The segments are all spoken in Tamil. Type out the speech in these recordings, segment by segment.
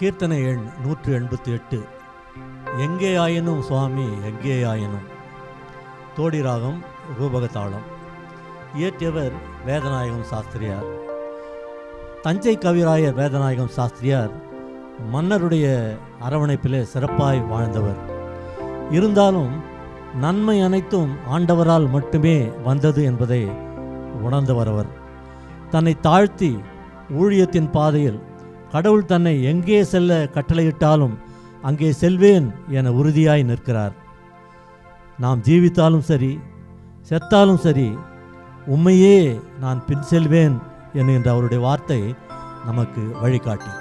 கீர்த்தனை எண் நூற்று எண்பத்தி எட்டு எங்கே ஆயினும் சுவாமி எங்கே ஆயினும்? தோடி ராகம் ரூபக இயற்றியவர் வேதநாயகம் சாஸ்திரியார். தஞ்சை கவிராயர் வேதநாயகம் சாஸ்திரியார் மன்னருடைய அரவணைப்பிலே சிறப்பாய் வாழ்ந்தவர். இருந்தாலும் நன்மை அனைத்தும் ஆண்டவரால் மட்டுமே வந்தது என்பதை உணர்ந்தவர் அவர். தன்னை தாழ்த்தி ஊழியத்தின் பாதையில் கடவுள் தன்னை எங்கே செல்ல கட்டளையிட்டாலும் அங்கே செல்வேன் என உறுதியாய் நிற்கிறார். நாம் ஜீவித்தாலும் சரி செத்தாலும் சரி உண்மையே நான் பின் செல்வேன் என்கின்ற அவருடைய வார்த்தை நமக்கு வழிகாட்டி.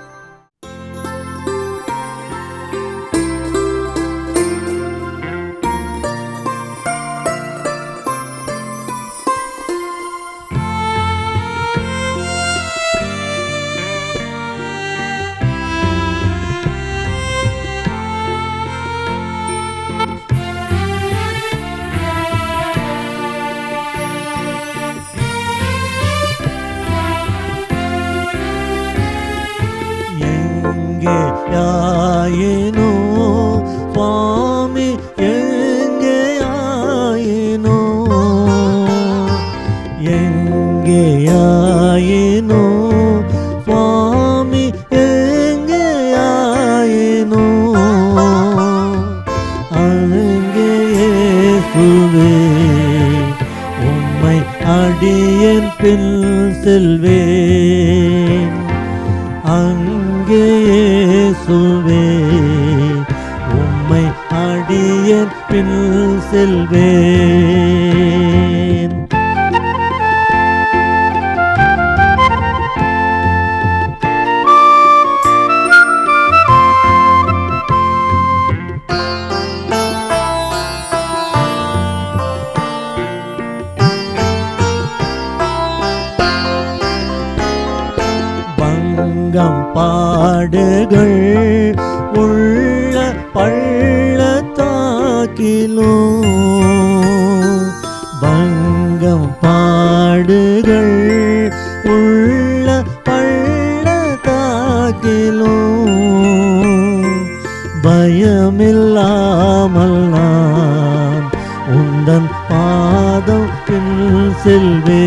யாயினோ சுவாமி எங்கே யாயினோ சுவாமி எங்கே யாயினோ அங்கே உம்மை பின் செல்வேன். அங்கே இயேசுவே உம்மை அடியேன் பின் செல்வே. பாடுகள் உள்ள பள்ளத்தாக்கிலோ பங்கம் பாடுகள் உள்ள பள்ளத்தாக்கிலோ பயமில்லாமல் நான் உந்தன் பாதம் பின் செல்வே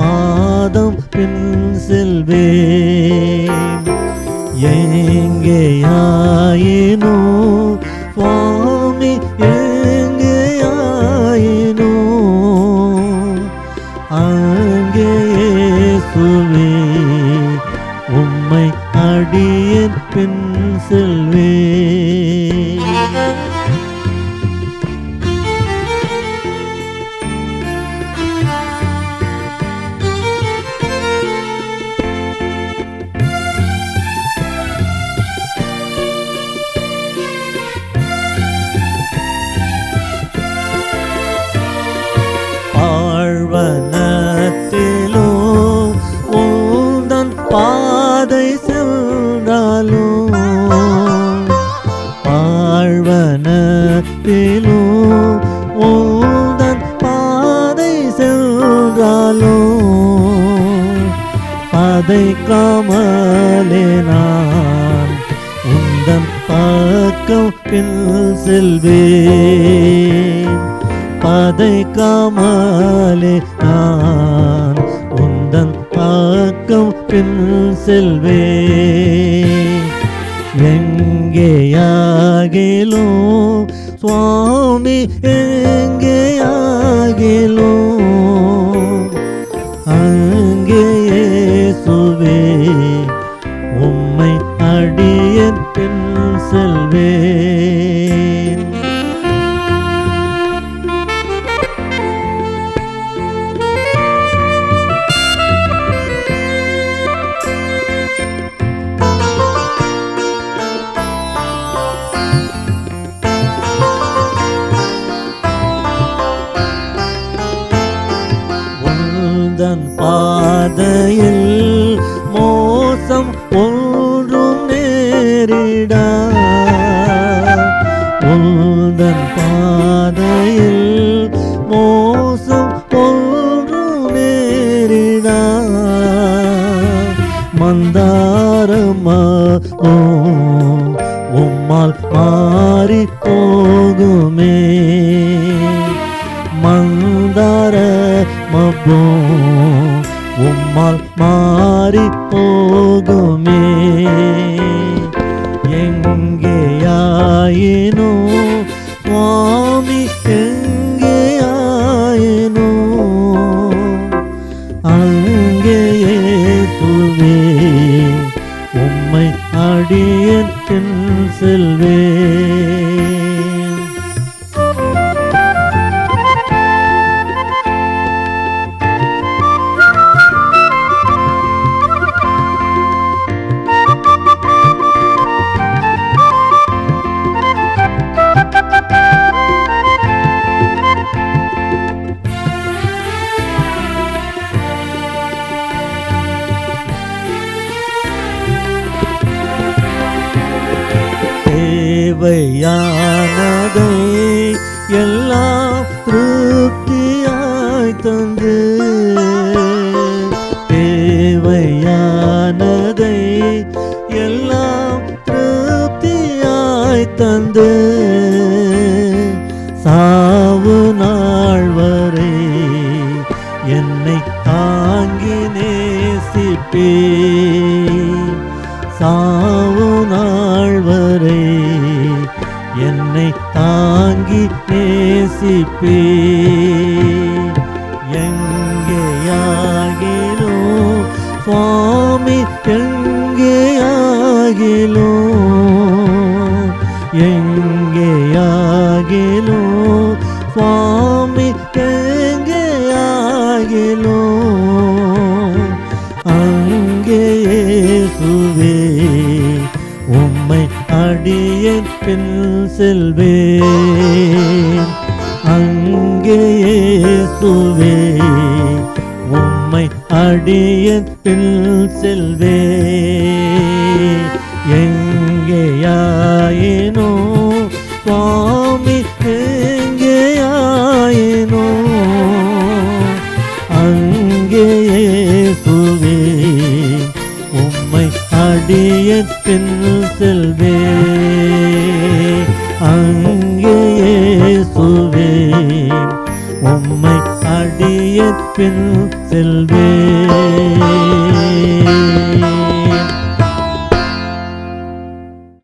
பாதம் பின் செல்வேன். எங்கேயாயினோ சுவாமி எங்கேயாயினோ அங்கே இயேசுவே உம்மை அடியேன் பின் செல்வேன். பாதம் பக்கம் பின் செல்வேன். பாதை காமாலே நான் உந்தன் பக்கம் பின் செல்வேன். எங்கேயாகிலோ சுவாமி எங்கேயாகிலோ செல்வேன். உந்தன் பாதையில் மோசம் ஒன்றும் நேரிட நாள் மாறி போகுமே மந்தார மபோ உம்மால் மாறி போகுமே எங்கேயாயினோ வா அடியன் தேவையானதை எல்லாம் திருப்தியாய் தந்து. தேவையானதை எல்லாம் திருப்தியாய் தந்து. நேசிப்பே. எங்கேயாகிலோ சுவாமி எங்கேயாகிலோ எங்கேயாகிலோ சுவாமி எங்கேயாகிலோ அங்கேயே சுவே உம்மை அடியேன் பின் செல்வேன். அங்கேயேசுவே உம்மை அடியேன் செல்வே. எங்கேயாயினும்